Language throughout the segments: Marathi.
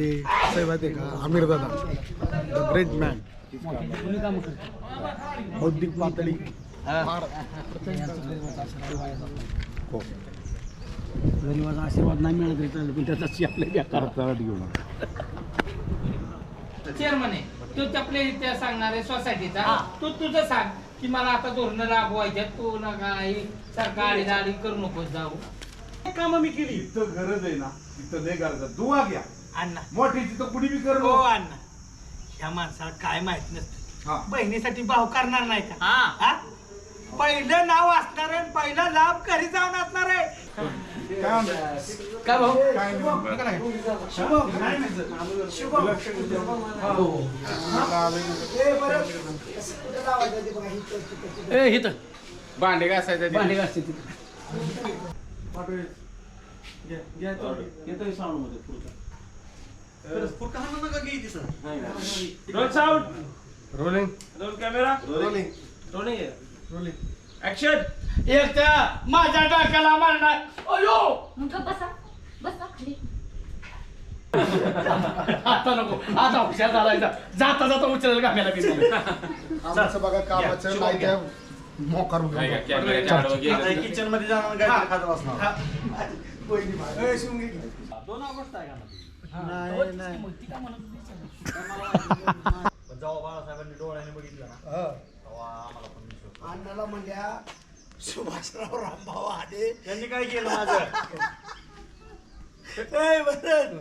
माहिती कसं आहे माहिती आहे का? आमिर दादा. द ग्रेट मॅन बौद्धिक पातळी. फार हो. गरीबाचा आशीर्वाद नाही मिळत तरी चालेल पण त्याचा आपल्या बेकार घेऊन चेअरमन आहे. तो आपल्या इतिहास सांगणार आहे सोसायटीचा तू तुझं सांग की मला आता धोरणं राबवायच्यात. तू नका हे सारखं आडी करू नको जाऊ. काम मी केली. इथं गरज आहे ना. तिथं लय गरज आहे. दुवा घ्या. अण्णा. मोठी कुणी बी कर हो अण्णा. ह्या माणसाला काय माहीत नसतं. हा. बहिणीसाठी भाव करणार नाही का? हा. हा? पहिलं नाव असणार आहे पहिला लाभ घरी जाऊन असणार आहे. काय म्हणतो? काय भाऊ? काय नाही. शुभम. नाही नाही. शुभम. ए इथं भांडे घासायचं भांडे घासते तिथं. रोलिंग एक त्या माझ्या डोक्याला मारणार. अयो! मग बसा. बसा खाली. आता नको. आता हुशार झालायचा जाता जाता उचलेल मी आमचं बघा कामाचं नाही त्या मोकार किचनमध्ये जाणार जेव्हा बाळासाहेबांनी डोळ्याने बघितलं ना. तेव्हा आम्हाला पण विश्वास बसला. अण्णाला म्हणल्या सुभाषराव रामभाऊ आले. त्यांनी काय केलं माझं? ए, बरं.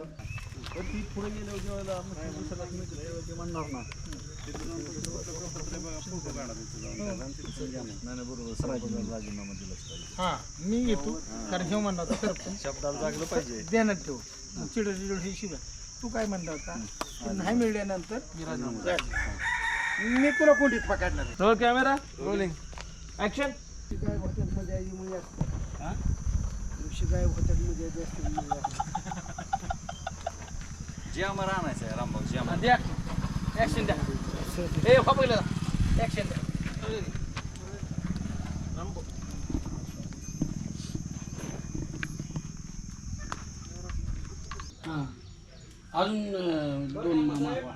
हा. मी घेतो कारण हे म्हणला होता सरपंच शब्दाला जागलं पाहिजे. देण्यात ठेव. चिड चिड हे शिव्या. तू काय म्हणला होता? नाही मिळाल्यानंतर मी तुला कोणतीच पकडणार. रोल कॅमेरा रोलिंग ऍक्शन शिकाय हॉटेलमध्ये आहे मुली असते हा? शिकाय हॉटेलमध्ये. जे आम्हाला आणायचं आहे रामभाऊ जे आम्हाला. द्या. ऍक्शन द्या. ए हो पहिलं ऍक्शन द्या. अजून दोन मागवा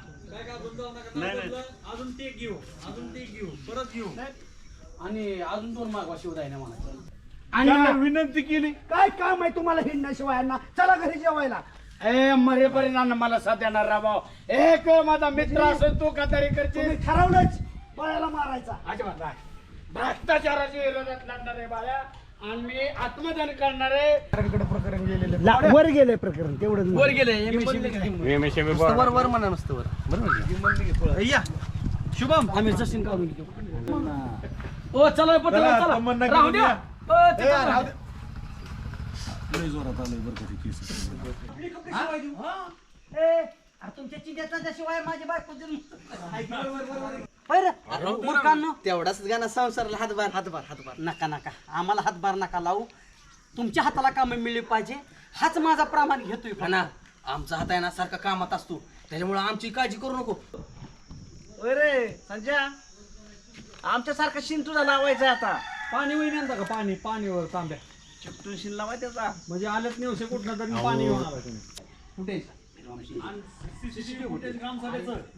अजून ते घेऊ अजून ते घेऊ परत घेऊ. आणि अजून दोन मागवा म्हणायचं. विनंती केली? काय काम आहे तुम्हाला हिंडण्याशिवाय? यांना चला घरी जेवायला. ए मरेपर्यंत मला साथ देणार राबाव एक माझा मित्र असेल तू का तरी करशील? तुम्ही ठरवलंच बळाला मारायचा. भ्रष्टाचाराच्या विरोधात लढणार आहे बाळा. आणि मी आत्मदान करणार आहे कडे प्रकरण गेलेलं. वर गेले प्रकरण तेवढं वर गेले वर वर म्हणा नसतं वर. बरोबर या. शुभम. आम्ही जशीन काढून घेतो ओ चला पत्र चला, चला. तमन्ना राहू घेऊन द्या. या. ओ, ते काय राहू द्या. तुमच्या चिंतेचा शिवाय माझी बायको तेवढाच गाणं संसाराला हातभार. हातभार हातभार. नका नका. आम्हाला हातभार नका लावू. तुमच्या हाताला कामं मिळली पाहिजे. हाच माझा प्रामाणिक घेतोय ना आमचा हात आहे ना सारखा कामात असतो. त्याच्यामुळे आमची काळजी करू नको. रे संजय आमच्या सारखा शिंतूला लावायचा आता. पाणी वही आणता का? पाणी पाणीवर तांब्या. चिपटून शिन लावायचा म्हणजे आलेच नाही कुठलं तरी पाणी घेऊन आला. तुम्ही कुठे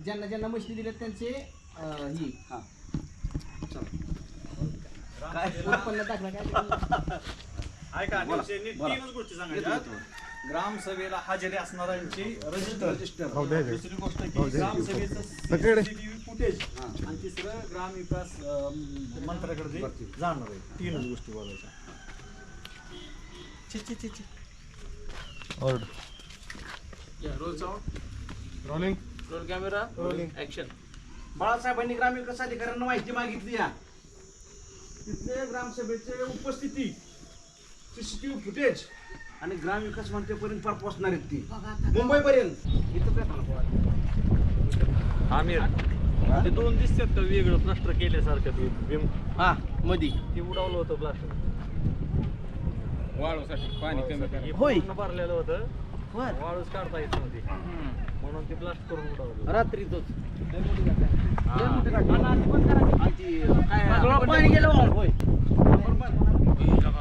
ज्यांना ज्यांना मशीन दिले त्यांचे अं, ही. हा. काय? उत्पन्न दाखला काय? ऐका निश्चय- नीट तीनच गोष्टी सांगायच्या. ग्रामसभेला हजेरी असणाऱ्यांची रजिस्टर. रजिस्टर. दुसरी गोष्ट की ग्रामसभेचं CCTV फुटेज आणि तिसरं ग्रामविकास अं, मंत्र्याकडे ते जाणार आहे. तीनच गोष्टी बोलायच्या छी, छी, छी, छी. रोलिंग रोल कॅमेरा ऍक्शन बाळासाहेबांनी ग्रामविकास अधिकाऱ्यांना माहिती मागितली या. तिथले ग्रामसभेचे उपस्थिती सीसीटीव्ही फुटेज आणि ग्रामविकास मंत्र्यापर्यंत पार पोहोचणार आहेत ती. मुंबईपर्यंत. इथं काय थांबा आमिर ते दोन दिसतात का वेगळं? प्लास्टर केल्यासारखं ते बिम हा मधी. ते उडवलं होतं प्लास्टर वाळूसाठी पाणी कमी करा. होय. भरलेलं होतं. बर वाळूच काढता येत नव्हती. म्हणून ती ब्लास्ट करून उडवली. रात्रीतच. लय मोठी काढली. होय.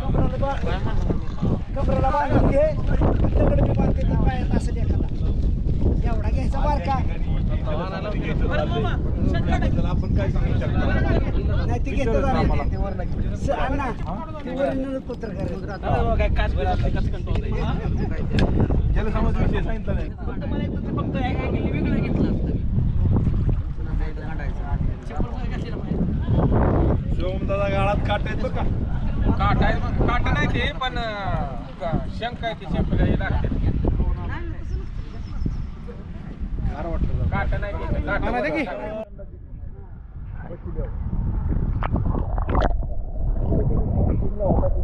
कपड्याला बा- कपड्याला बांधून दगड बी बांधते त्या पायात असेल एखादा एवढा घ्यायचा बारका. आपण हो, काय नाही ते घेतो जरा. ते वरील करायचं. शंख आहे ते चेपल्या लागते गार वाटतं जरा. काट नाही ते काट हा, नाही की? ऐक ना ए, गिंबल तू ह्यांना का वर कर इकडे माझ्या बाजूला ये. बाकीच्यांना लेपल दिले का.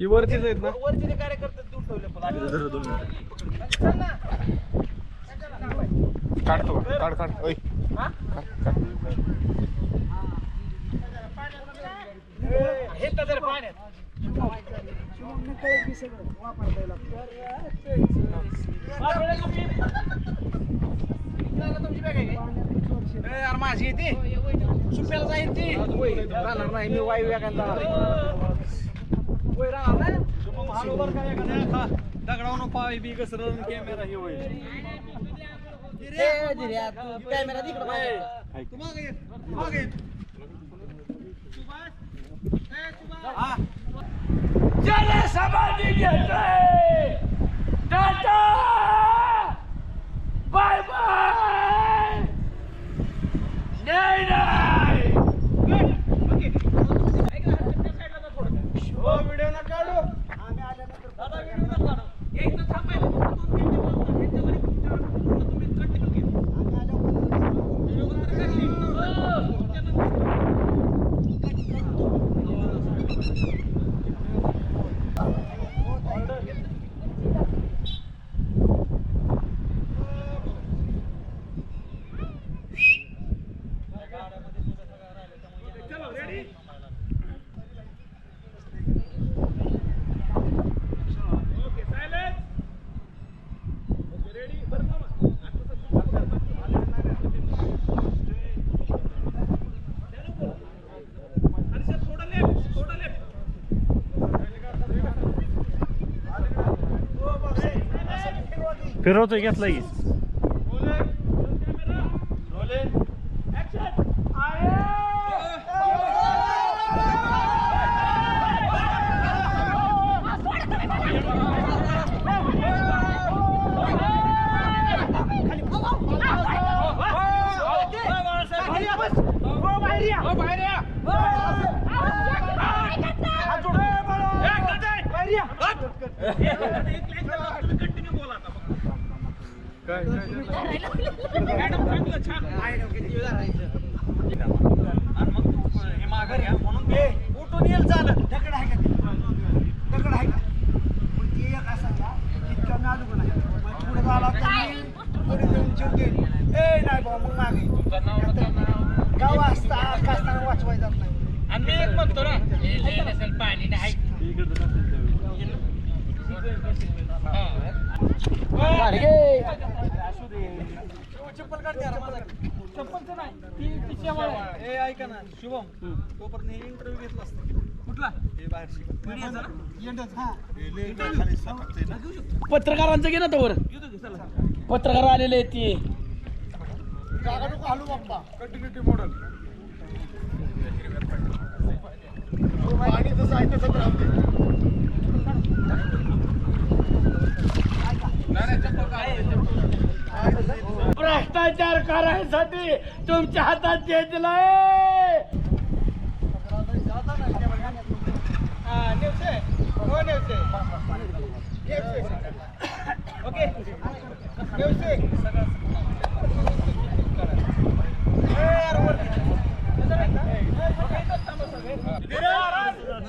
वरतीच आहेत ना? वरचे जे कार्यकर्ते देऊन ठेवले पण आधी काढतो काढ काढ. ओय. हे? तर पाण्यात. माझी आहे ती सुप्याला जाईल ती. राहणार नाही मी वायू वेगाने राहणार नाही दगडावून पाय बी घसरून कॅमेरा हे होईल. कॅमेरा तिकडं माझ्या. तू मागे ये, मागे ये. हा जनसमाधी घेतोय टाटा बाय बाय नाही नाही हो व्हिडिओ ना काढू आम्ही आल्यानंतर दादा व्हिडिओ ना काढू हे इथं थांबायला दोन तीन दिवस ह्याच्यावर तुमच्या पूर्ण तुम्ही कंटिन्यू घ्या आम्ही आल्यानंतर व्हिडिओ बंद काढली फिरवतोय घेतला की काय आणि मग तू हे माघार घ्या म्हणून ए, उठून येईल चालत. दगड आहे का? दगड आहे का? मग ते एक असा ना इतका नाजूक नाही? मग पुढे झाला पुढे जाऊन जीव देईन ए नाही बाबा मग मागे गाव असता असताना वाचवाय जात नाही. आणि मी एक म्हणतो ना पाणी नाही. चप्पल काढ जरा माझा चप्पलचं नाही ती ती शेवाळ आहे. ए ऐका ना शुभम तोपर्यंत हे इंटरव्ह्यू घेतला असता. कुठला? हे बाहेरशी पत्रकारांचं घे ना तवर पत्रकार आलेले आहेत ते. घालू बाप्पा. कंटिन्युटी मॉडेल पाणी जसं आहे राहते भ्रष्टाचार करायसाठी तुमच्या हातात जे दिलंय हा. हो. ओके सगळे.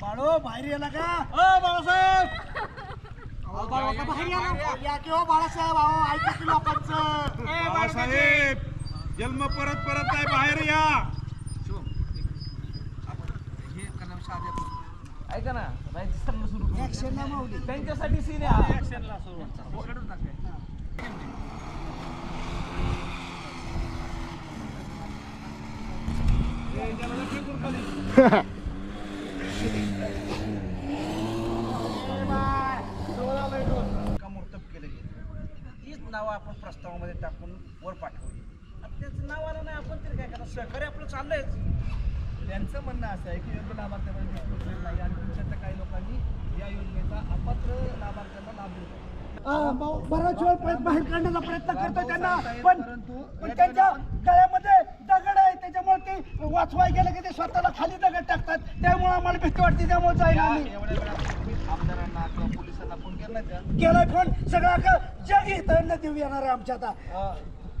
बाळो बाहेर येला का ओ बाळासाहेब. बाहेर या की हो बाळासाहेब. अहो ऐका की लोकांचं. बाळासाहेब जन्म परत परत आहे बाहेर या. ऐका ना राजस्थानला सुरू ऍक्शन ना माऊली. त्यांच्यासाठी सीन आहे हा. कामोर्तब केलं गेलं तीच नावं आपण प्रस्तावामध्ये टाकून वर पाठवली. त्याचं नाव आलं नाही आपण तरी काय करा सहकार्य आपलं चाललंयच त्यांचं म्हणणं असं आहे की योग्य लाभार्थ्यांना नाही आणि काही लोकांनी या योजनेचा अपात्र लाभार्थ्यांना लाभ दिला बराच वेळ बाहेर काढण्याचा प्रयत्न करतो त्यांना. पण त्यांच्या गळ्यामध्ये दगड आहे त्याच्यामुळे ते वाचवाय गेलं की ते स्वतःला खाली दगड टाकतात. त्यामुळे आम्हाला भीती वाटते त्यामुळे जायला आम्ही. एवढ्या वेळा तुम्ही आमदारांना किंवा पोलिसांना फोन केला नाही का? गेलाय फोन सगळं अख्खं जग इथं नदी येणार आहे आमच्या आता अं,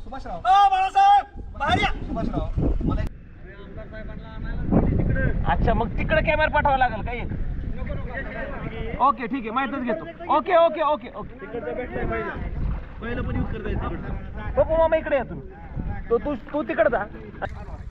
सुभाषराव. अ बाळासाहेब बाहेर या. सुभाषराव मला अच्छा मग तिकडे कॅमेरा पाठवावा लागेल काय ओके ठीक आहे माहितच घेतो. ओके ओके ओके ओके पहिलं पण यूज करता येईल पप्पू मामा इकडे या तुम्ही. तो तू तू तिकडे जा.